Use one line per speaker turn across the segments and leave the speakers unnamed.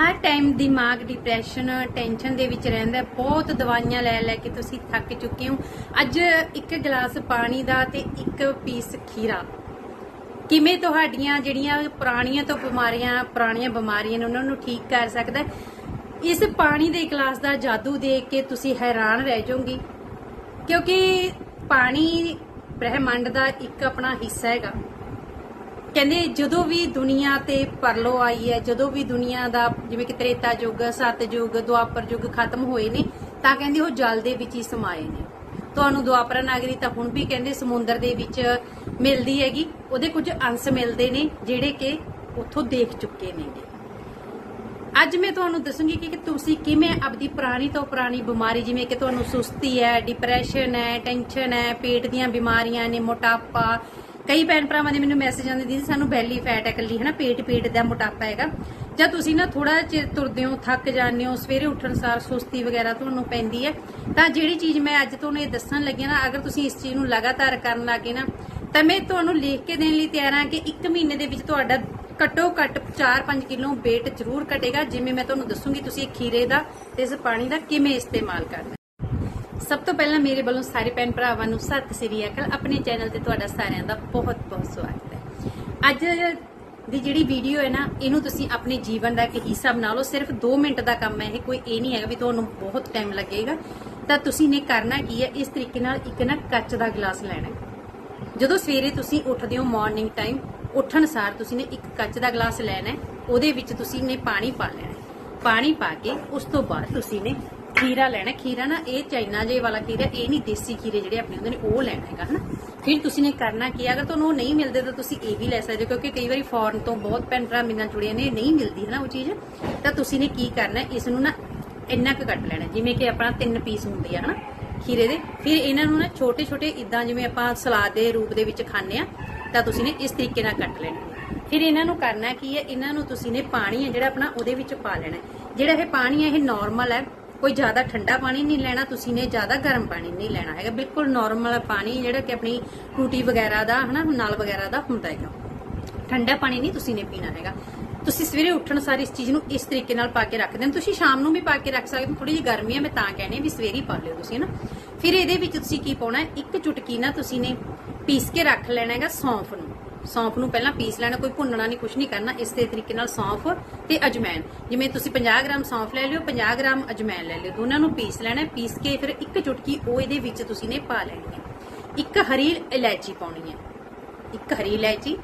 ਹਰ time ਦਿਮਾਗ depression tension ਦੇ ਵਿੱਚ ਰਹਿੰਦਾ ਬਹੁਤ ਦਵਾਈਆਂ ਲੈ ਲੈ ਕੇ ਤੁਸੀਂ ਥੱਕ ਚੁੱਕੇ ਹੋ। ਅੱਜ ਇੱਕ ਗਲਾਸ ਪਾਣੀ ਦਾ ਤੇ ਇੱਕ ਪੀਸ ਖੀਰਾ। ਕਿਵੇਂ ਤੁਹਾਡੀਆਂ ਜਿਹੜੀਆਂ ਪੁਰਾਣੀਆਂ ਤੋਂ ਬਿਮਾਰੀਆਂ, ਪੁਰਾਣੀਆਂ ਬਿਮਾਰੀਆਂ ਨੇ, ਉਹਨਾਂ ਨੂੰ ਠੀਕ ਕਰ ਸਕਦਾ ਇਸ ਪਾਣੀ ਦੇ ਗਲਾਸ ਦਾ ਜਾਦੂ ਦੇਖ ਕੇ ਤੁਸੀਂ ਹੈਰਾਨ ਰਹਿ ਜਾਓਗੇ। ਕਿਉਂਕਿ ਪਾਣੀ ਬ੍ਰਹਿਮੰਡ ਦਾ ਇੱਕ ਆਪਣਾ ਹਿੱਸਾ ਹੈਗਾ। ਕਹਿੰਦੇ ਜਦੋਂ ਵੀ ਦੁਨੀਆ ਤੇ ਪਰਲੋ ਆਈ ਹੈ, ਜਦੋਂ ਵੀ ਦੁਨੀਆ ਦਾ ਜਿਵੇਂ ਕਿ ਤ੍ਰੇਤਾ ਯੁੱਗ ਸਤਯੁੱਗ ਦੁਆਪਰ ਯੁੱਗ ਖਤਮ ਹੋਏ ਨੇ, ਤਾਂ ਕਹਿੰਦੇ ਉਹ ਜਲ ਦੇ ਵਿੱਚ ਹੀ ਸਮਾਏ ਨੇ। ਤੁਹਾਨੂੰ ਦੁਆਪਰਾ ਨਾਗਰੀ ਤਾਂ ਹੁਣ ਵੀ ਕਹਿੰਦੇ ਸਮੁੰਦਰ ਦੇ ਵਿੱਚ ਮਿਲਦੀ ਹੈਗੀ, ਉਹਦੇ ਕੁਝ ਅੰਸ਼ ਮਿਲਦੇ ਨੇ ਜਿਹੜੇ ਕਿ ਉੱਥੋਂ ਦੇਖ ਚੁੱਕੇ ਨੇਗੇ ਅੱਜ ਮੈਂ ਤੁਹਾਨੂੰ ਦੱਸੂੰਗੀ ਕਿ ਤੁਸੀਂ ਕਿਵੇਂ ਆਪਦੀ ਪੁਰਾਣੀ ਤੋਂ ਪੁਰਾਣੀ ਬਿਮਾਰੀ, ਜਿਵੇਂ ਕਿ ਤੁਹਾਨੂੰ ਸੁਸਤੀ ਹੈ ਡਿਪਰੈਸ਼ਨ ਹੈ ਟੈਨਸ਼ਨ ਹੈ, ਪੇਟ ਦੀਆਂ ਬਿਮਾਰੀਆਂ ਨੇ, ਮੋਟਾਪਾ ਕਈ ਭੈਣ ਭਰਾਵਾਂ ਦੇ ਮੈਨੂੰ ਮੈਸੇਜ ਆਉਂਦੇ ਦੀਦੀ, ਸਾਨੂੰ ਬੈਲੀ ਫੈਟ ਹੈ ਇਕੱਲੀ ਹੈ ਨਾ ਪੇਟ ਪੇਟ ਦਾ ਮੋਟਾਪਾ ਹੈਗਾ। ਜਾਂ ਤੁਸੀਂ ਨਾ ਥੋੜਾ ਚਿਰ ਤੁਰਦੇ ਹੋ, ਥੱਕ ਜਾਂਦੇ ਹੋ, ਸਵੇਰੇ ਉੱਠਣ ਸਾਰ ਸੁਸਤੀ ਵਗੈਰਾ ਤੁਹਾਨੂੰ ਪੈਂਦੀ ਹੈ, ਤਾਂ ਜਿਹੜੀ ਚੀਜ਼ ਮੈਂ ਅੱਜ ਤੁਹਾਨੂੰ ਇਹ ਦੱਸਣ ਲੱਗੀ ਨਾ, ਅਗਰ ਤੁਸੀਂ ਇਸ ਚੀਜ਼ ਨੂੰ ਲਗਾਤਾਰ ਕਰਨ ਲੱਗੇ ਨਾ, ਤਾਂ ਮੈਂ ਤੁਹਾਨੂੰ ਲਿਖ ਕੇ ਦੇਣ ਲਈ ਤਿਆਰ ਹਾਂ ਕਿ 1 ਮਹੀਨੇ ਦੇ ਵਿੱਚ ਤੁਹਾਡਾ ਘੱਟੋ ਘੱਟ 4-5 ਕਿਲੋ weight ਜ਼ਰੂਰ ਘਟੇਗਾ। ਜਿਵੇਂ ਮੈਂ ਤੁਹਾਨੂੰ ਦੱਸੂੰਗੀ, ਤੁਸੀਂ ਖੀਰੇ ਦਾ ਤੇ ਇਸ ਪਾਣੀ ਦਾ ਕਿਵੇਂ ਇਸਤੇਮਾਲ ਕਰਨਾ ਹੈ। ਸਭ ਤੋਂ ਪਹਿਲਾਂ ਮੇਰੇ ਵੱਲੋਂ ਸਾਰੇ ਭੈਣ ਭਰਾਵਾਂ ਨੂੰ ਸਤਿ ਸ੍ਰੀ ਅਕਾਲ। ਆਪਣੇ ਚੈਨਲ ਤੇ ਤੁਹਾਡਾ ਸਾਰਿਆਂ ਦਾ ਬਹੁਤ ਬਹੁਤ ਸਵਾਗਤ ਹੈ। ਅੱਜ ਦੀ ਜਿਹੜੀ ਵੀਡੀਓ ਹੈ ਨਾ, ਇਹਨੂੰ ਤੁਸੀਂ ਆਪਣੇ ਜੀਵਨ ਦਾ ਇੱਕ ਹਿੱਸਾ ਬਣਾ ਲਓ। ਸਿਰਫ 2 ਮਿੰਟ ਦਾ ਕੰਮ ਹੈ ਇਹ, ਕੋਈ ਇਹ ਨਹੀਂ ਹੈਗਾ ਵੀ ਤੁਹਾਨੂੰ ਬਹੁਤ ਟਾਈਮ ਲੱਗੇਗਾ। ਤਾਂ ਤੁਸੀਂ ਨੇ ਕਰਨਾ ਕੀ ਹੈ? ਇਸ ਤਰੀਕੇ ਨਾਲ ਇੱਕ ਨਾ ਕੱਚ ਦਾ ਗਲਾਸ ਲੈਣਾ ਜਦੋਂ ਸਵੇਰੇ ਤੁਸੀਂ ਉੱਠਦੇ ਹੋ ਮਾਰਨਿੰਗ ਟਾਈਮ ਉੱਠਣ ਸਾਰ ਤੁਸੀਂ ਨੇ ਇੱਕ ਕੱਚ ਦਾ ਗਲਾਸ ਲੈਣਾ ਉਹਦੇ ਵਿੱਚ ਤੁਸੀਂ ਨੇ ਪਾਣੀ ਪਾ ਲੈਣਾ ਪਾਣੀ ਪਾ ਕੇ ਉਸ ਤੋਂ ਬਾਅਦ ਤੁਸੀਂ ਨੇ ਖੀਰਾ ਲੈਣਾ, ਖੀਰਾ ਨਾ ਇਹ ਚਾਈਨਾ ਜੇ ਵਾਲਾ ਖੀਰਾ, ਇਹ ਨਹੀਂ ਦੇਸੀ ਖੀਰੇ ਜਿਹੜੇ ਆਪਣੇ ਹੁੰਦੇ ਨੇ, ਉਹ ਲੈਣਾ ਹੈਗਾ, ਹਨਾ? ਫਿਰ ਤੁਸੀਂ ਨੇ ਕਰਨਾ ਕੀ ਹੈ? ਅਗਰ ਤੁਹਾਨੂੰ ਉਹ ਨਹੀਂ ਮਿਲਦੇ ਤਾਂ ਤੁਸੀਂ ਇਹ ਵੀ ਲੈ ਸਕਦੇ ਹੋ, ਕਿਉਂਕਿ ਕਈ ਵਾਰੀ ਫੋਰਨ ਤੋਂ ਬਹੁਤ ਭੈਣ ਭਰਾ ਮੇਰੇ ਨਾਲ ਜੁੜੇ ਨੇ ਨਹੀਂ ਮਿਲਦੀ ਹੈ ਨਾ ਉਹ ਚੀਜ਼। ਤਾਂ ਤੁਸੀਂ ਨੇ ਕੀ ਕਰਨਾ, ਇਸ ਨੂੰ ਨਾ ਇੰਨਾ ਕੁ ਕੱਟ ਲੈਣਾ, ਜਿਵੇਂ ਕਿ ਆਪਣਾ ਤਿੰਨ ਪੀਸ ਹੁੰਦੇ ਆ, ਹਨਾ, ਖੀਰੇ ਦੇ। ਫਿਰ ਇਹਨਾਂ ਨੂੰ ਨਾ ਛੋਟੇ ਛੋਟੇ ਇਦਾਂ ਜਿਵੇਂ ਆਪਾਂ ਸਲਾਦ ਦੇ ਰੂਪ ਦੇ ਵਿੱਚ ਖਾਂਦੇ ਆ, ਤਾਂ ਤੁਸੀਂ ਨੇ ਇਸ ਤਰੀਕੇ ਨਾਲ ਕੱਟ ਲੈਣਾ। ਫਿਰ ਇਹਨਾਂ ਨੂੰ ਕਰਨਾ ਕੀ ਹੈ ਇਹਨਾਂ ਨੂੰ ਤੁਸੀਂ ਨੇ ਪਾਣੀ ਹੈ ਜਿਹੜਾ ਆਪਣਾ ਉਹਦੇ ਵਿੱਚ ਪਾ ਲੈਣਾ। ਜਿਹੜਾ ਇਹ ਪਾਣੀ ਹੈ ਇਹ ਨਾਰਮਲ ਹੈ ਕੋਈ ਜ਼ਿਆਦਾ ਠੰਡਾ ਪਾਣੀ ਨਹੀਂ ਲੈਣਾ, ਤੁਸੀਂ ਨੇ ਜ਼ਿਆਦਾ ਗਰਮ ਪਾਣੀ ਨਹੀਂ ਲੈਣਾ ਹੈਗਾ। ਬਿਲਕੁਲ ਨਾਰਮਲ ਪਾਣੀ ਜਿਹੜਾ ਕਿ ਆਪਣੀ ਟੂਟੀ ਵਗੈਰਾ ਦਾ, ਹਨਾ, ਨਾਲ ਵਗੈਰਾ ਦਾ ਹੁੰਦਾ ਹੈਗਾ। ਠੰਡਾ ਪਾਣੀ ਨਹੀਂ ਤੁਸੀਂ ਨੇ ਪੀਣਾ ਹੈਗਾ। ਤੁਸੀਂ ਸਵੇਰੇ ਉੱਠਣ ਸਾਰ ਇਸ ਚੀਜ਼ ਨੂੰ ਇਸ ਤਰੀਕੇ ਨਾਲ ਪਾ ਕੇ ਰੱਖਦੇ ਹੋ ਤੁਸੀਂ ਸ਼ਾਮ ਨੂੰ ਵੀ ਪਾ ਕੇ ਰੱਖ ਸਕਦੇ ਹੋ। ਥੋੜੀ ਜਿਹੀ ਗਰਮੀ ਹੈ ਮੈਂ ਤਾਂ ਕਹਿੰਦੀ ਵੀ ਸਵੇਰੇ ਹੀ ਪਾ ਲਿਓ ਤੁਸੀਂ ਨਾ ਫਿਰ ਇਹਦੇ ਵਿੱਚ ਤੁਸੀਂ ਕੀ ਪਾਉਣਾ ਇੱਕ ਚੁਟਕੀ ਨਾ ਤੁਸੀਂ ਨੇ ਪੀਸ ਕੇ ਰੱਖ ਲੈਣਾ ਹੈਗਾ ਸੌਂਫ ਨੂੰ। ਸੌਂਫ ਨੂੰ ਪਹਿਲਾਂ ਪੀਸ ਲੈਣਾ, ਕੋਈ ਭੁੰਨਣਾ ਨਹੀਂ ਕੁਝ ਨਹੀਂ ਕਰਨਾ, ਇਸੇ ਤਰੀਕੇ ਨਾਲ ਸੌਂਫ ਤੇ ਅਜਮੈਨ। ਜਿਵੇਂ ਤੁਸੀਂ 50 ਗ੍ਰਾਮ ਸੌਂਫ ਲੈ ਲਿਓ 50 ਗ੍ਰਾਮ ਅਜਮੈਨ ਲੈ ਲਿਓ। ਦੋਨਾਂ ਨੂੰ ਪੀਸ ਲੈਣਾ, ਪੀਸ ਕੇ ਫਿਰ ਇੱਕ ਚੁਟਕੀ ਉਹ ਇਹਦੇ ਵਿੱਚ ਤੁਸੀਂ ਨੇ ਪਾ ਲੈਣੀ ਹੈ। ਇੱਕ ਹਰੀ ਇਲਾਇਚੀ ਪਾਉਣੀ ਹੈ। ਇੱਕ ਹਰੀ ਇਲਾਇਚੀ,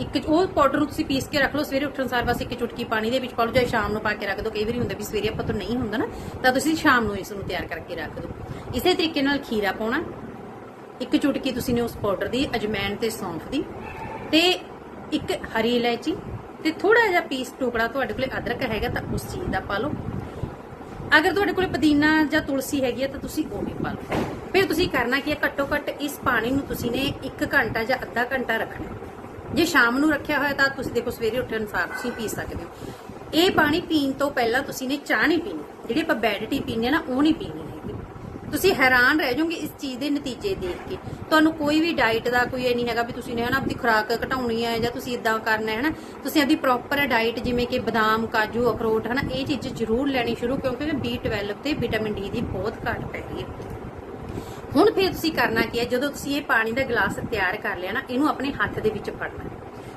ਇੱਕ ਉਹ ਪਾਊਡਰ ਨੂੰ ਤੁਸੀਂ ਪੀਸ ਕੇ ਰੱਖ ਲਓ, ਸਵੇਰੇ ਉੱਠਣ ਸਾਰ ਬਸ ਇੱਕ ਚੁਟਕੀ ਪਾਣੀ ਦੇ ਵਿੱਚ ਪਾ ਲਓ, ਜਾਂ ਸ਼ਾਮ ਨੂੰ ਪਾ ਕੇ ਰੱਖ ਦਿਓ ਕਈ ਵਾਰੀ ਹੁੰਦਾ ਵੀ ਸਵੇਰੇ ਆਪਾਂ ਤੋਂ ਨਹੀਂ ਹੁੰਦਾ ਨਾ, ਤਾਂ ਤੁਸੀਂ ਸ਼ਾਮ ਨੂੰ ਇਸ ਨੂੰ ਤਿਆਰ ਕਰਕੇ ਰੱਖ ਦਿਓ ਇਸੇ ਤਰੀਕੇ ਨਾਲ ਖੀਰਾ ਪਾਉਣਾ। ਇੱਕ ਚੁਟਕੀ ਤੁਸੀਂ ਨੇ ਉਸ ਪਾਊਡਰ ਦੀ, ਅਜਮੈਨ ਤੇ ਸੌਂਫ ਦੀ। ਤੇ ਇੱਕ ਹਰੀ ਇਲਾਇਚੀ ਤੇ ਥੋੜਾ ਜਿਹਾ ਪੀਸ ਟੁਕੜਾ ਤੁਹਾਡੇ ਕੋਲੇ ਅਦਰਕ ਹੈਗਾ ਤਾਂ ਉਸ ਚੀਜ਼ ਦਾ ਪਾ ਲਓ। ਅਗਰ ਤੁਹਾਡੇ ਕੋਲੇ ਪੁਦੀਨਾ ਜਾਂ ਤੁਲਸੀ ਹੈਗੀ ਹੈ ਤਾਂ ਤੁਸੀਂ ਉਹ ਵੀ ਪਾ ਲਓ। ਫਿਰ ਤੁਸੀਂ ਕਰਨਾ ਕੀ ਹੈ ਘੱਟੋ ਘੱਟ ਇਸ ਪਾਣੀ ਨੂੰ ਤੁਸੀਂ ਨੇ 1 ਘੰਟਾ ਜਾਂ ਅੱਧਾ ਘੰਟਾ ਰੱਖਣਾ। ਜੇ ਸ਼ਾਮ ਨੂੰ ਰੱਖਿਆ ਹੋਇਆ ਤਾਂ ਤੁਸੀਂ ਦੇਖੋ ਸਵੇਰੇ ਉੱਠਣ ਅਨੁਸਾਰ ਤੁਸੀਂ ਪੀ ਸਕਦੇ ਹੋ। ਇਹ ਪਾਣੀ ਪੀਣ ਤੋਂ ਪਹਿਲਾਂ ਤੁਸੀਂ ਨੇ ਚਾਹ ਨਹੀਂ ਪੀਣੀ। ਜਿਹੜੀ ਆਪਾਂ ਬੈਡ ਟੀ ਪੀਂਦੇ ਆ ਨਾ, ਉਹ ਨਹੀਂ ਪੀਣੀ। ਤੁਸੀਂ ਹੈਰਾਨ ਰਹਿ ਜਾਓਗੇ ਇਸ ਚੀਜ਼ ਦੇ ਨਤੀਜੇ ਦੇਖ ਕੇ। ਤੁਹਾਨੂੰ ਕੋਈ ਵੀ ਡਾਈਟ ਦਾ ਕੋਈ ਇਹ ਨਹੀਂ ਹੈਗਾ ਵੀ ਤੁਸੀਂ ਨੇ ਹਨਾ ਆਪਣੀ ਖੁਰਾਕ ਘਟਾਉਣੀ ਹੈ ਜਾਂ ਤੁਸੀਂ ਇਦਾਂ ਕਰਨਾ ਹੈ ਹਨਾ। ਤੁਸੀਂ ਆਪਦੀ ਪ੍ਰੋਪਰ ਡਾਈਟ ਜਿਵੇਂ ਕਿ ਬਦਾਮ, ਕਾਜੂ, ਅਖਰੋਟ ਹਨਾ, ਇਹ ਚੀਜ਼ ਜ਼ਰੂਰ ਲੈਣੀ ਸ਼ੁਰੂ ਕਿਉਂਕਿ B12 ਤੇ ਵਿਟਾਮਿਨ ਡੀ ਦੀ ਬਹੁਤ ਘਾਟ ਪੈ ਰਹੀ ਹੈ। ਹੁਣ ਫਿਰ ਤੁਸੀਂ ਕਰਨਾ ਕੀ ਹੈ? ਜਦੋਂ ਤੁਸੀਂ ਇਹ ਪਾਣੀ ਦਾ ਗਲਾਸ ਤਿਆਰ ਕਰ ਲਿਆ ਨਾ, ਇਹਨੂੰ ਆਪਣੇ ਹੱਥ ਦੇ ਵਿੱਚ ਫੜਨਾ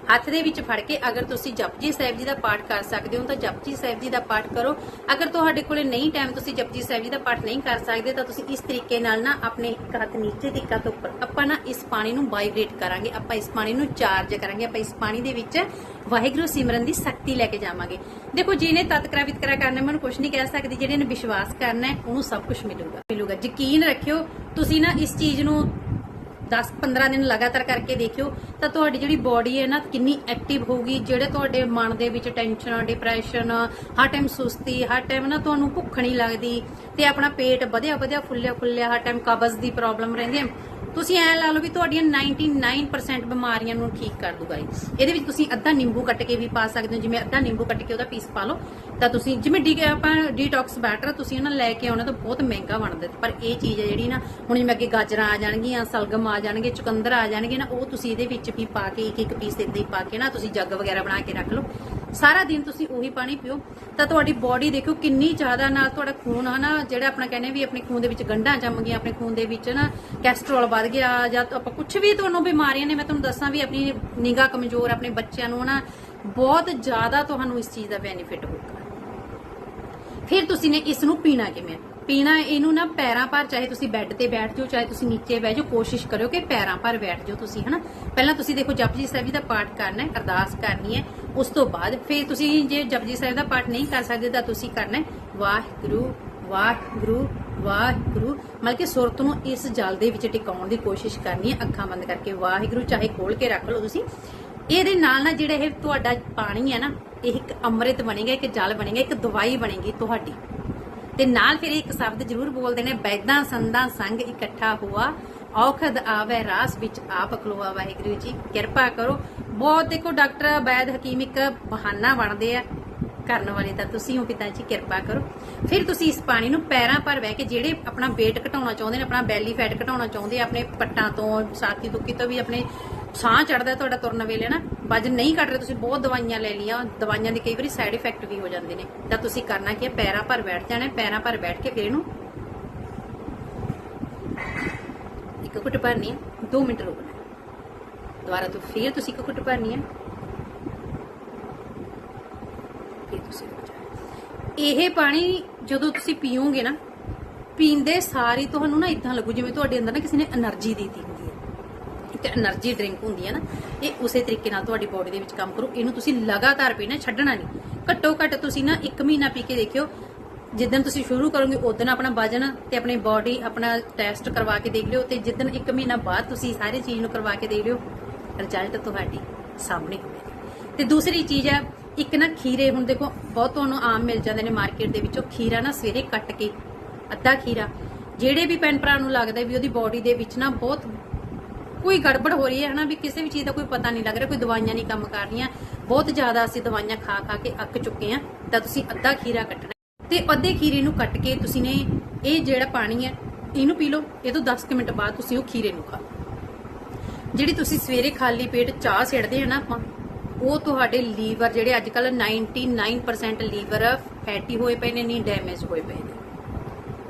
ਹੱਥ ਦੇ ਵਿੱਚ ਫੜ ਕੇ ਅਗਰ ਤੁਸੀਂ ਜਪਜੀ ਸਾਹਿਬ ਜੀ ਦਾ ਪਾਠ ਕਰ ਸਕਦੇ ਹੋ ਤਾਂ ਜਪਜੀ ਸਾਹਿਬ ਜੀ ਦਾ ਪਾਠ ਕਰੋ। ਅਗਰ ਤੁਹਾਡੇ ਕੋਲੇ ਨਹੀਂ ਟਾਈਮ ਤੁਸੀਂ ਜਪਜੀ ਸਾਹਿਬ ਜੀ ਦਾ ਪਾਠ ਨਹੀਂ ਕਰ ਸਕਦੇ ਤਾਂ ਤੁਸੀਂ ਇਸ ਤਰੀਕੇ ਨਾਲ ਨਾ ਆਪਣੇ ਇੱਕ ਹੱਥ ਨੀਚੇ ਤੇ ਇੱਕ ਹੱਥ ਉੱਪਰ ਆਪਾਂ ਨਾ ਇਸ ਪਾਣੀ ਨੂੰ ਵਾਈਬ੍ਰੇਟ ਕਰਾਂਗੇ। ਆਪਾਂ ਇਸ ਪਾਣੀ ਨੂੰ ਚਾਰਜ ਕਰਾਂਗੇ। ਆਪਾਂ ਇਸ ਪਾਣੀ ਦੇ ਵਿੱਚ ਵਾਹਿਗੁਰੂ ਸਿਮਰਨ ਦੀ ਸ਼ਕਤੀ ਲੈ ਕੇ ਜਾਵਾਂਗੇ। ਦੇਖੋ, ਜਿਹਨੇ ਤਤਕਰਾ ਵਿਤਕਰਾ ਕਰਨਾ ਮੈਨੂੰ ਕੁਝ ਨਹੀਂ ਕਹਿ ਸਕਦੀ। ਜਿਹੜੇ ਨੇ ਵਿਸ਼ਵਾਸ ਕਰਨਾ ਹੈ, ਉਹਨੂੰ ਸਭ ਕੁਝ ਮਿਲੂਗਾ। ਮਿਲੂਗਾ। ਯਕੀਨ ਰੱਖਿਓ, ਤੁਸੀਂ ਨਾ ਇਸ ਚੀਜ਼ ਨੂੰ 10-15 ਦਿਨ ਲਗਾਤਾਰ ਕਰਕੇ ਦੇਖਿਓ, ਤਾਂ ਤੁਹਾਡੀ ਜਿਹੜੀ ਬਾਡੀ ਹੈ ਨਾ ਕਿੰਨੀ ਐਕਟਿਵ ਹੋਊਗੀ, ਜਿਹੜੇ ਤੁਹਾਡੇ ਮਨ ਦੇ ਵਿੱਚ ਟੈਨਸ਼ਨ ਡਿਪਰੈਸ਼ਨ ਹਰ ਟਾਈਮ ਸੁਸਤੀ, ਹਰ ਟਾਈਮ ਨਾ ਤੁਹਾਨੂੰ ਭੁੱਖ ਨਹੀਂ ਲੱਗਦੀ ਤੇ ਆਪਣਾ ਪੇਟ ਵਧਿਆ ਵਧਿਆ ਫੁੱਲਿਆ ਫੁੱਲਿਆ ਹਰ ਟਾਈਮ ਕਬਜ਼ ਦੀ ਪ੍ਰੋਬਲਮ ਰਹਿੰਦੀ ਹੈ। ਤੁਸੀਂ ਐ ਲਾ ਲਓ ਵੀ ਤੁਹਾਡੀਆਂ 99% ਬਿਮਾਰੀਆਂ ਨੂੰ ਠੀਕ ਕਰ ਦੂਗਾ ਇਹ। ਇਹਦੇ ਵਿੱਚ ਤੁਸੀਂ ਅੱਧਾ ਨਿੰਬੂ ਕੱਟ ਕੇ ਵੀ ਪਾ ਸਕਦੇ ਹੋ। ਜਿਵੇਂ ਅੱਧਾ ਨਿੰਬੂ ਕੱਟ ਕੇ ਉਹਦਾ ਪੀਸ ਪਾ ਲਓ, ਤਾਂ ਤੁਸੀਂ ਜਿਵੇਂ ਡੀ ਆਪਾਂ ਡੀਟੌਕਸ ਬੈਟਰ ਤੁਸੀਂ ਇਹਨਾਂ ਲੈ ਕੇ ਆਉਣਾ ਤਾਂ ਬਹੁਤ ਮਹਿੰਗਾ ਬਣਦਾ ਪਰ ਇਹ ਚੀਜ਼ ਹੈ ਜਿਹੜੀ ਨਾ, ਹੁਣ ਜਿਵੇਂ ਅੱਗੇ ਗਾਜਰਾਂ ਆ ਜਾਣਗੀਆਂ, ਸਲਗਮ ਆ ਜਾਣਗੇ, ਚੁਕੰਦਰ ਆ ਜਾਣਗੇ ਨਾ, ਉਹ ਤੁਸੀਂ ਇਹਦੇ ਵਿੱਚ ਵੀ ਪਾ ਕੇ ਇੱਕ ਇੱਕ ਪੀਸ ਇਦਾਂ ਹੀ ਪਾ ਕੇ ਨਾ, ਤੁਸੀਂ ਜੱਗ ਵਗੈਰਾ ਬਣਾ ਕੇ ਰੱਖ ਲਓ। ਸਾਰਾ ਦਿਨ ਤੁਸੀਂ ਉਹੀ ਪਾਣੀ ਪੀਓ। ਤਾਂ ਤੁਹਾਡੀ ਬਾਡੀ ਦੇਖੋ ਕਿੰਨੀ ਜ਼ਿਆਦਾ ਨਾਲ ਤੁਹਾਡਾ ਖੂਨ ਆ ਨਾ ਜਿਹੜਾ ਆਪਣਾ ਕਹਿੰਦੇ ਵੀ ਆਪਣੇ ਖੂਨ ਦੇ ਵਿੱਚ ਗੰਢਾਂ ਜੰਮ ਗਈਆਂ, ਆਪਣੇ ਖੂਨ ਦੇ ਵਿੱਚ ਨਾ ਕੈਸਟਰੋਲ ਵੱਧ ਗਿਆ ਜਾਂ ਆਪਾਂ ਕੁਝ ਵੀ ਤੁਹਾਨੂੰ ਬਿਮਾਰੀਆਂ ਨੇ, ਮੈਂ ਤੁਹਾਨੂੰ ਦੱਸਾਂ ਵੀ ਆਪਣੀ ਨਿਗਾਹ ਕਮਜ਼ੋਰ ਆਪਣੇ ਬੱਚਿਆਂ ਨੂੰ ਨਾ ਬਹੁਤ ਜ਼ਿਆਦਾ ਤੁਹਾਨੂੰ ਇਸ ਚੀਜ਼ ਦਾ ਬੈਨੀਫਿਟ ਹੋਊਗਾ। ਫਿਰ ਤੁਸੀਂ ਨੇ ਇਸ ਨੂੰ ਪੀਣਾ ਕਿਵੇਂ? ਪੀਣਾ ਇਹਨੂੰ ਨਾ ਪੈਰਾਂ ਪਰ, ਚਾਹੇ ਤੁਸੀਂ ਬੈੱਡ ਤੇ ਬੈਠ ਜਾਓ, ਚਾਹੇ ਤੁਸੀਂ ਨੀਚੇ ਬਹਿ ਜਾਓ, ਕੋਸ਼ਿਸ਼ ਕਰਿਓ ਕਿ ਪੈਰਾਂ ਪਰ ਬੈਠ ਜਾਓ ਤੁਸੀਂ ਹਨਾ। ਪਹਿਲਾਂ ਤੁਸੀਂ ਦੇਖੋ ਜਪਜੀ ਸਾਹਿਬ ਜੀ ਦਾ ਪਾਠ ਕਰਨਾ ਹੈ, ਅਰਦਾਸ ਕਰਨੀ ਹੈ। ਉਸ ਤੋਂ ਬਾਅਦ ਫਿਰ ਤੁਸੀਂ ਜੇ ਜਪਜੀ ਸਾਹਿਬ ਦਾ ਪਾਠ ਨਹੀਂ ਕਰ ਸਕਦੇ ਤਾਂ ਤੁਸੀਂ ਕਰਨਾ ਵਾਹਿਗੁਰੂ ਵਾਹਿਗੁਰੂ ਵਾਹਿਗੁਰੂ। ਮਤਲਬ ਕਿ ਸੁਰਤ ਨੂੰ ਇਸ ਜਲ ਦੇ ਵਿੱਚ ਟਿਕਾਉਣ ਦੀ ਕੋਸ਼ਿਸ਼ ਕਰਨੀ ਹੈ, ਅੱਖਾਂ ਬੰਦ ਕਰਕੇ। ਵਾਹਿਗੁਰੂ ਚਾਹੇ ਖੋਲ ਕੇ ਰੱਖ ਲਓ ਤੁਸੀਂ। ਇਹਦੇ ਨਾਲ ਨਾ ਜਿਹੜਾ ਇਹ ਤੁਹਾਡਾ ਪਾਣੀ ਹੈ ਨਾ, ਇਹ ਇੱਕ ਅੰਮ੍ਰਿਤ ਬਣੇਗਾ, ਇੱਕ ਜਲ ਬਣੇਗਾ, ਇੱਕ ਦਵਾਈ ਬਣੇਗੀ ਤੁਹਾਡੀ। ਤੇ ਨਾਲ ਫਿਰ ਇੱਕ ਸ਼ਬਦ ਜ਼ਰੂਰ ਬੋਲਦੇ ਨੇ ਬੈਦਾਂ ਸੰਦਾਂ, ਸੰਗ ਇਕੱਠਾ ਹੁਆ, ਔਖਦ ਆਵੇ, ਰਾਸ ਵਿੱਚ ਆਪ ਖਲੋਆ ਵਾਹਿਗੁਰੂ ਜੀ। ਕਿਰਪਾ ਕਰੋ ਬਹੁਤ ਦੇਖੋ, ਡਾਕਟਰ ਵੈਦ ਹਕੀਮ ਇੱਕ ਬਹਾਨਾ ਬਣਦੇ ਆ ਕਰਨ ਵਾਲੇ, ਤਾਂ ਤੁਸੀਂ ਹੋ ਪਿਤਾ ਜੀ, ਕਿਰਪਾ ਕਰੋ। ਫਿਰ ਤੁਸੀਂ ਇਸ ਪਾਣੀ ਨੂੰ ਪੈਰਾਂ ਪਰ ਬਹਿ ਕੇ ਜਿਹੜੇ ਆਪਣਾ weight ਘਟਾਉਣਾ ਚਾਹੁੰਦੇ ਨੇ, ਆਪਣਾ ਬੈਲੀ ਫੈਟ ਘਟਾਉਣਾ ਚਾਹੁੰਦੇ ਆ, ਆਪਣੇ ਪੱਟਾਂ ਤੋਂ, ਸਾਥੀ ਦੁੱਕੀ ਤੋਂ ਵੀ ਆਪਣੇ ਸਾਹ ਚੜਦਾ ਤੁਹਾਡਾ ਤੁਰਨ ਵੇਲੇ ਨਾ ਵਜਨ ਨਹੀਂ ਘਟ ਰਿਹਾ, ਤੁਸੀਂ ਬਹੁਤ ਦਵਾਈਆਂ ਲੈ ਲਈਆਂ, ਦਵਾਈਆਂ ਦੇ ਕਈ ਵਾਰੀ ਸਾਈਡ ਇਫੈਕਟ ਵੀ ਹੋ ਜਾਂਦੇ ਨੇ। ਤਾਂ ਤੁਸੀਂ ਕਰਨਾ ਕੀ ਹੈ ਪੈਰਾਂ ਪਰ ਬੈਠ ਜਾਣਾ, ਪੈਰਾਂ ਪਰ ਬੈਠ ਕੇ ਫਿਰ ਇਹਨੂੰ ਇੱਕ ਘੁੱਟ ਭਰਨੀ ਹੈ 2 ਮਿੰਟ ਰੁਕਣਾ। ਦੁਬਾਰਾ ਤੋਂ ਫੇਰ ਤੁਸੀਂ ਇੱਕ ਘੁੱਟ ਭਰਨੀ ਹੈ ਇਹ ਪਾਣੀ ਜਦੋਂ ਤੁਸੀਂ ਪੀਓਗੇ ਨਾ, ਪੀਂਦੇ ਸਾਰੀ ਤੁਹਾਨੂੰ ਨਾ ਇਦਾਂ ਲੱਗੂ ਜਿਵੇਂ ਤੁਹਾਡੇ ਅੰਦਰ ਨਾ ਕਿਸੇ ਨੇ એનર્ਜੀ ਦਿੱਤੀ ਹੁੰਦੀ ਹੈ। ਇੱਕ એનર્ਜੀ ਡਰਿੰਕ ਹੁੰਦੀ ਹੈ ਨਾ, ਇਹ ਉਸੇ ਤਰੀਕੇ ਨਾਲ ਤੁਹਾਡੀ ਬੋਡੀ ਦੇ ਵਿੱਚ ਕੰਮ ਕਰੂ। ਇਹਨੂੰ ਤੁਸੀਂ ਲਗਾਤਾਰ ਪੀਣਾ, ਛੱਡਣਾ ਨਹੀਂ। ਘੱਟੋ ਘੱਟ ਤੁਸੀਂ ਨਾ ਇੱਕ ਮਹੀਨਾ ਪੀ ਕੇ ਦੇਖਿਓ, ਜਿੱਦਣ ਤੁਸੀਂ ਸ਼ੁਰੂ ਕਰੋਗੇ ਉਦੋਂ ਆਪਣਾ ਵਜਨ ਤੇ ਆਪਣੀ ਬੋਡੀ ਆਪਣਾ ਟੈਸਟ ਕਰਵਾ ਕੇ ਦੇਖ ਲਿਓ ਤੇ ਜਿੱਦਣ ਇੱਕ ਮਹੀਨਾ ਬਾਅਦ ਤੁਸੀਂ ਸਾਰੇ ਚੀਜ਼ ਨੂੰ ਕਰਵਾ ਕੇ ਦੇਖ ਲਿਓ ਰਿਜ਼ਲਟ ਤੁਹਾਡੀ ਸਾਹਮਣੇ ਹੋਵੇਗਾ ਤੇ ਦੂਸਰੀ ਚੀਜ਼ ਹੈ, ਇੱਕ ਨਾ ਖੀਰੇ ਹੁਣ ਦੇਖੋ, ਬਹੁਤ ਤੁਹਾਨੂੰ ਆਮ ਮਿਲ ਜਾਂਦੇ ਨੇ ਮਾਰਕੀਟ ਦੇ ਵਿੱਚੋਂ। ਖੀਰਾ ਨਾ ਸਵੇਰੇ ਕੱਟ ਕੇ, ਅੱਧਾ ਖੀਰਾ, ਜਿਹੜੇ ਵੀ ਭੈਣ ਭਰਾ ਨੂੰ ਲੱਗਦਾ ਵੀ ਉਹਦੀ ਬਾਡੀ ਦੇ ਵਿੱਚ ਨਾ ਬਹੁਤ ਕੋਈ ਗੜਬੜ ਹੋ ਰਹੀ ਹੈ, ਹਨਾ, ਵੀ ਕਿਸੇ ਵੀ ਚੀਜ਼ ਦਾ ਕੋਈ ਪਤਾ ਨਹੀਂ ਲੱਗ ਰਿਹਾ, ਕੋਈ ਦਵਾਈਆਂ ਨਹੀਂ ਕੰਮ ਕਰ ਰਹੀਆਂ। ਬਹੁਤ ਜ਼ਿਆਦਾ ਅਸੀਂ ਦਵਾਈਆਂ ਖਾ ਖਾ ਕੇ ਅੱਕ ਚੁੱਕੇ ਆ ਤਾਂ ਤੁਸੀਂ ਅੱਧਾ ਖੀਰਾ ਕੱਟਣਾ ਤੇ ਅੱਧੇ ਖੀਰੇ ਨੂੰ ਕੱਟ ਕੇ ਤੁਸੀਂ ਨੇ, ਇਹ ਜਿਹੜਾ ਪਾਣੀ ਹੈ, ਇਹਨੂੰ ਪੀ ਲਓ, ਇਹ ਤੋਂ 10 ਮਿੰਟ ਬਾਅਦ ਤੁਸੀਂ ਉਹ ਖੀਰੇ ਨੂੰ ਖਾਓ। ਜਿਹੜੀ ਤੁਸੀਂ ਸਵੇਰੇ ਖਾਲੀ ਪੇਟ ਚਾਹ ਸਿੜਦੇ ਆ ਨਾ ਆਪਾਂ, ਉਹ ਤੁਹਾਡੇ ਲੀਵਰ ਜਿਹੜੇ ਅੱਜ ਕੱਲ 99% ਲੀਵਰ ਫੈਟੀ ਹੋਏ ਪਏ ਨੇ, ਨਹੀਂ ਡੈਮੇਜ ਹੋਏ ਪਏ ਨੇ।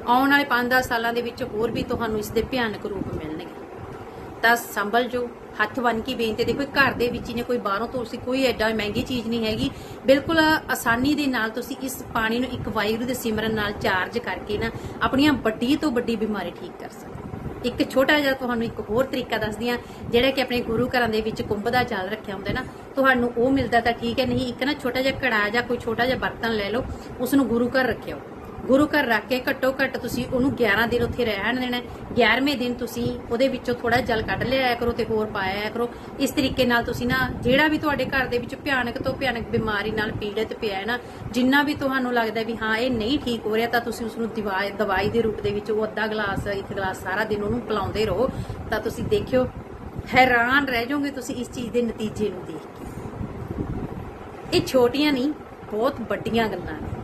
ਆਉਣ ਵਾਲੇ 5-10 ਸਾਲਾਂ ਦੇ ਵਿੱਚ ਹੋਰ ਵੀ ਤੁਹਾਨੂੰ ਇਸ ਦੇ ਭਿਆਨਕ ਰੂਪ ਮਿਲਣਗੇ। ਤਾਂ ਸੰਭਲ ਜੋ, ਹੱਥ ਬਨ ਕੇ ਬੇਨਤੀ ਦੇਖੋ, ਘਰ ਦੇ ਵਿੱਚ ਹੀ ਨੇ, ਕੋਈ ਬਾਹਰੋਂ ਤੁਸੀਂ ਕੋਈ ਐਡਾ ਮਹਿੰਗੀ ਚੀਜ਼ ਨਹੀਂ ਹੈਗੀ। ਬਿਲਕੁਲ ਆਸਾਨੀ ਦੇ ਨਾਲ ਤੁਸੀਂ ਇਸ ਪਾਣੀ ਨੂੰ ਇੱਕ ਵਾਹਿਗੁਰੂ ਦੇ ਸਿਮਰਨ ਨਾਲ ਚਾਰਜ ਕਰਕੇ ਨਾ, ਆਪਣੀਆਂ ਵੱਡੀ ਤੋਂ ਵੱਡੀ ਬਿਮਾਰੀ ਠੀਕ ਕਰ ਸਕਦੇ ਇੱਕ ਛੋਟਾ ਜਿਹਾ ਤੁਹਾਨੂੰ ਇੱਕ ਹੋਰ ਤਰੀਕਾ ਦੱਸਦੀ ਹਾਂ, ਜਿਹੜਾ ਕਿ ਆਪਣੇ ਗੁਰੂ ਘਰਾਂ ਦੇ ਵਿੱਚ ਕੁੰਭ ਦਾ ਜਲ ਰੱਖਿਆ ਹੁੰਦਾ ਨਾ, ਤੁਹਾਨੂੰ ਉਹ ਮਿਲਦਾ ਤਾਂ ਠੀਕ ਹੈ, ਨਹੀਂ ਇੱਕ ਨਾ ਛੋਟਾ ਜਿਹਾ ਕੜਾ ਜਾਂ ਕੋਈ ਛੋਟਾ ਜਿਹਾ ਬਰਤਨ ਲੈ ਲਓ, ਉਸ ਨੂੰ ਗੁਰੂ ਘਰ ਰੱਖਿਓ ਗੁਰੂ ਘਰ ਰੱਖ ਕੇ ਘੱਟੋ ਘੱਟ ਤੁਸੀਂ ਉਹਨੂੰ 11 ਦਿਨ ਉੱਥੇ ਰਹਿਣ ਦੇਣਾ ਹੈ। 11ਵੇਂ ਦਿਨ ਤੁਸੀਂ ਉਹਦੇ ਵਿੱਚੋਂ ਥੋੜਾ ਜਲ ਕੱਢ ਲਿਆਇਆ ਕਰੋ ਤੇ ਹੋਰ ਪਾਇਆ ਕਰੋ। ਇਸ ਤਰੀਕੇ ਨਾਲ ਤੁਸੀਂ ਨਾ ਜਿਹੜਾ ਵੀ ਤੁਹਾਡੇ ਘਰ ਦੇ ਵਿੱਚ ਭਿਆਨਕ ਤੋਂ ਭਿਆਨਕ ਬਿਮਾਰੀ ਨਾਲ ਪੀੜਤ ਪਿਆ ਹੈ ਨਾ, ਜਿੰਨਾ ਵੀ ਤੁਹਾਨੂੰ ਲੱਗਦਾ ਵੀ ਹਾਂ, ਇਹ ਨਹੀਂ ਠੀਕ ਹੋ ਰਿਹਾ ਤਾਂ ਤੁਸੀਂ ਉਸ ਨੂੰ ਦਵਾਈ ਦਵਾਈ ਦੇ ਰੂਪ ਦੇ ਵਿੱਚ ਉਹ ਅੱਧਾ ਗਲਾਸ, ਇੱਕ ਗਲਾਸ ਸਾਰਾ ਦਿਨ ਉਹਨੂੰ ਪਿਲਾਉਂਦੇ ਰਹੋ। ਤਾਂ ਤੁਸੀਂ ਦੇਖਿਓ, ਹੈਰਾਨ ਰਹਿ ਜਾਓਗੇ ਤੁਸੀਂ ਇਸ ਚੀਜ਼ ਦੇ ਨਤੀਜੇ ਨੂੰ ਦੇਖ ਕੇ। ਇਹ ਛੋਟੀਆਂ ਨਹੀਂ, ਬਹੁਤ ਵੱਡੀਆਂ ਗੱਲਾਂ ਨੇ।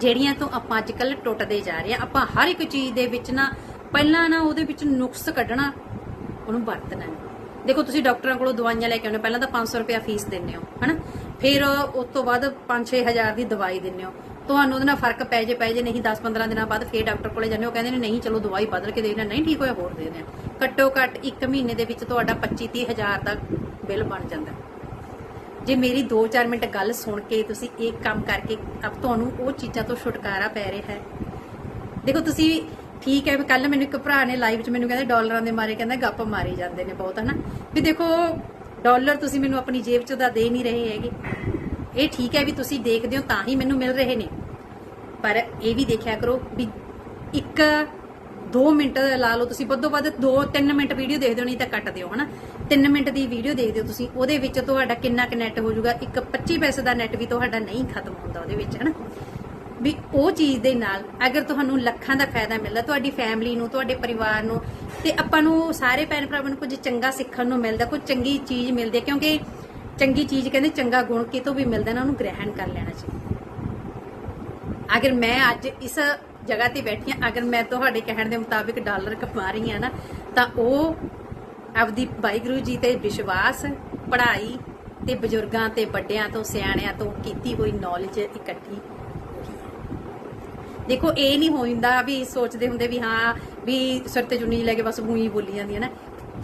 ਜਿਹੜੀਆਂ ਤੋਂ ਆਪਾਂ ਅੱਜ ਕੱਲ ਟੁੱਟਦੇ ਜਾ ਰਹੇ ਆ ਆਪਾਂ ਹਰ ਇੱਕ ਚੀਜ਼ ਦੇ ਵਿੱਚ ਨਾ ਪਹਿਲਾਂ ਨਾ ਉਹਦੇ ਵਿੱਚ ਨੁਕਸ ਕੱਢਣਾ ਉਹਨੂੰ ਵਰਤਣਾ ਦੇਖੋ, ਤੁਸੀਂ ਡਾਕਟਰਾਂ ਕੋਲੋਂ ਦਵਾਈਆਂ ਲੈ ਕੇ ਆਉਂਦੇ ਪਹਿਲਾਂ ਤਾਂ 500 ਰੁਪਇਆ ਫੀਸ ਦਿੰਦੇ ਹੋ, ਹਨਾ? ਫਿਰ ਉਸ ਤੋਂ ਬਾਅਦ 5-6000 ਦੀ ਦਵਾਈ ਦਿੰਦੇ ਹੋ। ਤੁਹਾਨੂੰ ਉਹਦੇ ਨਾਲ ਫ਼ਰਕ ਪੈ ਜੇ ਪੈ ਜੇ, ਨਹੀਂ 10-15 ਦਿਨਾਂ ਬਾਅਦ ਫੇਰ ਡਾਕਟਰ ਕੋਲੇ ਜਾਂਦੇ ਹੋ, ਕਹਿੰਦੇ ਨੇ, ਨਹੀਂ, ਚਲੋ ਦਵਾਈ ਬਦਲ ਕੇ ਦੇ ਦੇਣਾ ਨਹੀਂ ਠੀਕ ਹੋਇਆ ਹੋਰ ਦੇ ਦੇਣਾ ਘੱਟੋ ਘੱਟ 1 ਮਹੀਨੇ ਦੇ ਵਿੱਚ ਤੁਹਾਡਾ 25-30 ਹਜ਼ਾਰ ਦਾ ਬਿੱਲ ਬਣ ਜਾਂਦਾ। ਜੇ ਮੇਰੀ 2-4 ਮਿੰਟ ਗੱਲ ਸੁਣ ਕੇ ਤੁਸੀਂ ਇਹ ਕੰਮ ਕਰਕੇ ਅਬ ਤੁਹਾਨੂੰ ਉਹ ਚੀਜ਼ਾਂ ਤੋਂ ਛੁਟਕਾਰਾ ਪੈ ਰਿਹਾ ਹੈ। ਦੇਖੋ ਤੁਸੀਂ ਠੀਕ ਹੈ ਕੱਲ ਮੈਨੂੰ ਇੱਕ ਭਰਾ ਨੇ ਲਾਈਵ 'ਚ ਮੈਨੂੰ ਕਹਿੰਦੇ ਡਾਲਰਾਂ ਦੇ ਮਾਰੇ, ਕਹਿੰਦਾ ਗੱਪ ਮਾਰੀ ਜਾਂਦੇ ਨੇ ਬਹੁਤ, ਹਨਾ? ਵੀ ਦੇਖੋ, ਡਾਲਰ ਤੁਸੀਂ ਮੈਨੂੰ ਆਪਣੀ ਜੇਬ 'ਚ ਤਾਂ ਦੇ ਨਹੀਂ ਰਹੇ ਹੈਗੇ। ਇਹ ਠੀਕ ਹੈ ਵੀ ਤੁਸੀਂ ਦੇਖਦੇ ਹੋ ਤਾਂ ਹੀ ਮੈਨੂੰ ਮਿਲ ਰਹੇ ਨੇ। ਪਰ ਇਹ ਵੀ ਦੇਖਿਆ ਕਰੋ ਵੀ ਇੱਕ 2 ਮਿੰਟ ਲਾ ਲਓ ਤੁਸੀਂ, ਵੱਧੋ ਵੱਧ 2-3 ਮਿੰਟ ਵੀਡੀਓ ਦੇਖਦੇ ਹੋ ਨਹੀਂ ਤਾਂ ਕੱਟ ਦਿਓ, ਹਨਾ? 3 ਮਿੰਟ ਦੀ ਵੀਡੀਓ ਦੇਖਦੇ ਹੋ ਤੁਸੀਂ, ਉਹਦੇ ਵਿੱਚ ਤੁਹਾਡਾ ਕਿੰਨਾ ਕੁ ਨੈਟ ਹੋ ਜਾਊਗਾ? ਇੱਕ 25 ਪੈਸੇ ਦਾ ਨੈਟ ਵੀ ਤੁਹਾਡਾ ਨਹੀਂ ਖਤਮ ਹੁੰਦਾ ਉਹਦੇ ਵਿੱਚ, ਹਨਾ? ਵੀ ਉਹ ਚੀਜ਼ ਦੇ ਨਾਲ ਅਗਰ ਤੁਹਾਨੂੰ ਲੱਖਾਂ ਦਾ ਫਾਇਦਾ ਮਿਲਦਾ, ਤੁਹਾਡੀ ਫੈਮਿਲੀ ਨੂੰ, ਤੁਹਾਡੇ ਪਰਿਵਾਰ ਨੂੰ, ਤੇ ਆਪਾਂ ਨੂੰ ਸਾਰੇ ਭੈਣ ਭਰਾਵਾਂ ਨੂੰ ਕੁਝ ਚੰਗਾ ਸਿੱਖਣ ਨੂੰ ਮਿਲਦਾ ਕੋਈ ਚੰਗੀ ਚੀਜ਼ ਮਿਲਦੀ ਹੈ, ਕਿਉਂਕਿ ਚੰਗੀ ਚੀਜ਼ ਕਹਿੰਦੇ ਚੰਗਾ ਗੁਣ ਕਿਤੋਂ ਵੀ ਮਿਲਦਾ ਨਾ, ਉਹਨੂੰ ਗ੍ਰਹਿਣ ਕਰ ਲੈਣਾ ਚਾਹੀਦਾ। ਅਗਰ ਮੈਂ ਅੱਜ ਇਸ ਜਗ੍ਹਾ ਤੇ ਬੈਠੀ ਹਾਂ ਅਗਰ ਮੈਂ ਤੁਹਾਡੇ ਕਹਿਣ ਦੇ ਮੁਤਾਬਿਕ ਡਾਲਰ ਕਮਾ ਰਹੀ ਹਾਂ ਨਾ, ਤਾਂ ਉਹ ਆਪਦੀ ਵਾਹਿਗੁਰੂ ਜੀ ਤੇ ਵਿਸ਼ਵਾਸ, ਪੜ੍ਹਾਈ ਤੇ ਬਜ਼ੁਰਗਾਂ ਤੇ ਵੱਡਿਆਂ ਤੋਂ, ਸਿਆਣਿਆਂ ਤੋਂ ਕੀਤੀ ਹੋਈ ਨੌਲੇਜ ਇਕੱਠੀ ਦੇਖੋ, ਇਹ ਨਹੀਂ ਹੋਇੰਦਾ ਵੀ ਸੋਚਦੇ ਹੁੰਦੇ ਵੀ ਹਾਂ, ਵੀ ਸਿਰ ਤੇ ਚੁੰਨੀ ਲੈ ਕੇ ਬਸ ਉਹੀ ਬੋਲੀ ਜਾਂਦੀ ਹੈ ਨਾ।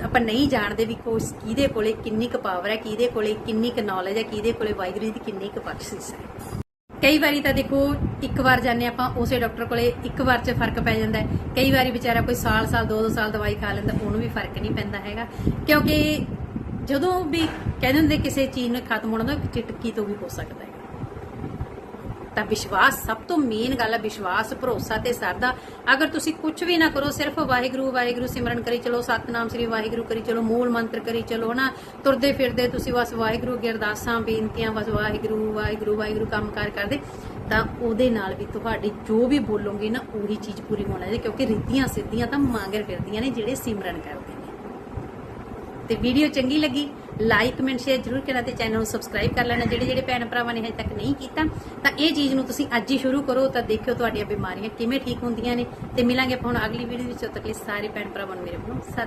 ਆਪਾਂ ਨਹੀਂ ਜਾਣਦੇ ਵੀ ਕੋਸ ਕਿਹਦੇ ਕੋਲੇ ਕਿੰਨੀ ਕੁ ਪਾਵਰ ਹੈ, ਕਿਹਦੇ ਕੋਲੇ ਕਿੰਨੀ ਕੁ ਨੌਲੇਜ ਹੈ, ਕਿਹਦੇ ਕੋਲੇ ਵਾਹਿਗੁਰੂ ਜੀ ਦੀ ਕਿੰਨੀ ਕੁ ਬਖਸ਼ਿਸ਼ ਹੈ। ਕਈ ਵਾਰੀ ਤਾਂ ਦੇਖੋ, ਇੱਕ ਵਾਰ ਜਾਂਦੇ ਆਪਾਂ, ਉਸੇ ਡਾਕਟਰ ਕੋਲੇ ਇੱਕ ਵਾਰ 'ਚ ਫ਼ਰਕ ਪੈ ਜਾਂਦਾ ਕਈ ਵਾਰੀ ਵਿਚਾਰਾ ਕੋਈ ਸਾਲ ਸਾਲ, ਦੋ ਦੋ ਸਾਲ ਦਵਾਈ ਖਾ ਲੈਂਦਾ, ਉਹਨੂੰ ਵੀ ਫ਼ਰਕ ਨਹੀਂ ਪੈਂਦਾ ਹੈਗਾ। ਕਿਉਂਕਿ ਜਦੋਂ ਵੀ ਕਹਿੰਦੇ ਹੁੰਦੇ, ਕਿਸੇ ਚੀਜ਼ ਨੂੰ ਖਤਮ ਹੋਣਾ ਤਾਂ ਚਿਟਕੀ ਤੋਂ ਵੀ ਹੋ ਸਕਦਾ ਹੈ ਤਾਂ ਵਿਸ਼ਵਾਸ ਸਭ ਤੋਂ ਮੇਨ ਗੱਲ ਹੈ ਵਿਸ਼ਵਾਸ, ਭਰੋਸਾ ਤੇ ਸਰਦਾ ਅਗਰ ਤੁਸੀਂ ਕੁਝ ਵੀ ਨਾ ਕਰੋ, ਸਿਰਫ ਵਾਹਿਗੁਰੂ ਵਾਹਿਗੁਰੂ ਸਿਮਰਨ ਕਰੀ ਚਲੋ, ਸਤਨਾਮ ਸ੍ਰੀ ਵਾਹਿਗੁਰੂ ਕਰੀ ਚਲੋ, ਮੂਲ ਮੰਤਰ ਕਰੀ ਚਲੋ ਨਾ ਤੁਰਦੇ ਫਿਰਦੇ ਤੁਸੀਂ ਬਸ ਵਾਹਿਗੁਰੂ ਅੱਗੇ ਅਰਦਾਸਾਂ, ਬੇਨਤੀਆਂ, ਬਸ ਵਾਹਿਗੁਰੂ ਵਾਹਿਗੁਰੂ ਵਾਹਿਗੁਰੂ ਕੰਮਕਾਰ ਕਰਦੇ। ਤਾਂ ਉਹਦੇ ਨਾਲ ਵੀ ਤੁਹਾਡੀ ਜੋ ਵੀ ਬੋਲੋਗੇ ਨਾ, ਉਹੀ ਚੀਜ਼ ਪੂਰੀ ਹੋਣਾ ਹੈ, ਕਿਉਂਕਿ ਰਿੱਧੀਆਂ ਸਿੱਧੀਆਂ ਤਾਂ ਮੰਗਰ ਫਿਰਦੀਆਂ ਨੇ ਜਿਹੜੇ ਸਿਮਰਨ ਕਰਦੇ ਨੇ। ਤੇ ਵੀਡੀਓ ਚੰਗੀ ਲੱਗੀ? ਲਾਈਕ ਕਮੈਂਟ ਸ਼ੇਅਰ ਜਰੂਰ ਕਰਨਾ ਤੇ ਚੈਨਲ ਨੂੰ ਸਬਸਕ੍ਰਾਈਬ ਕਰ ਲੈਣਾ। ਜਿਹੜੇ ਜਿਹੜੇ ਭੈਣ ਭਰਾਵਾਂ ਨੇ ਹਜੇ ਤੱਕ ਨਹੀਂ ਕੀਤਾ, ਤਾਂ ਇਹ ਚੀਜ਼ ਨੂੰ ਤੁਸੀਂ ਅੱਜ ਹੀ ਸ਼ੁਰੂ ਕਰੋ ਤਾਂ ਦੇਖਿਓ ਤੁਹਾਡੀਆਂ ਬਿਮਾਰੀਆਂ ਕਿਵੇਂ ਠੀਕ ਹੁੰਦੀਆਂ ਨੇ। ਤੇ ਮਿਲਾਂਗੇ ਆਪਾਂ ਹੁਣ ਅਗਲੀ ਵੀਡੀਓ ਵਿੱਚ। ਉਦੋਂ ਤੱਕ ਲਈ ਸਾਰੇ ਭੈਣ ਭਰਾਵਾਂ ਨੂੰ ਮੇਰੇ ਵੱਲੋਂ ਸਤਿ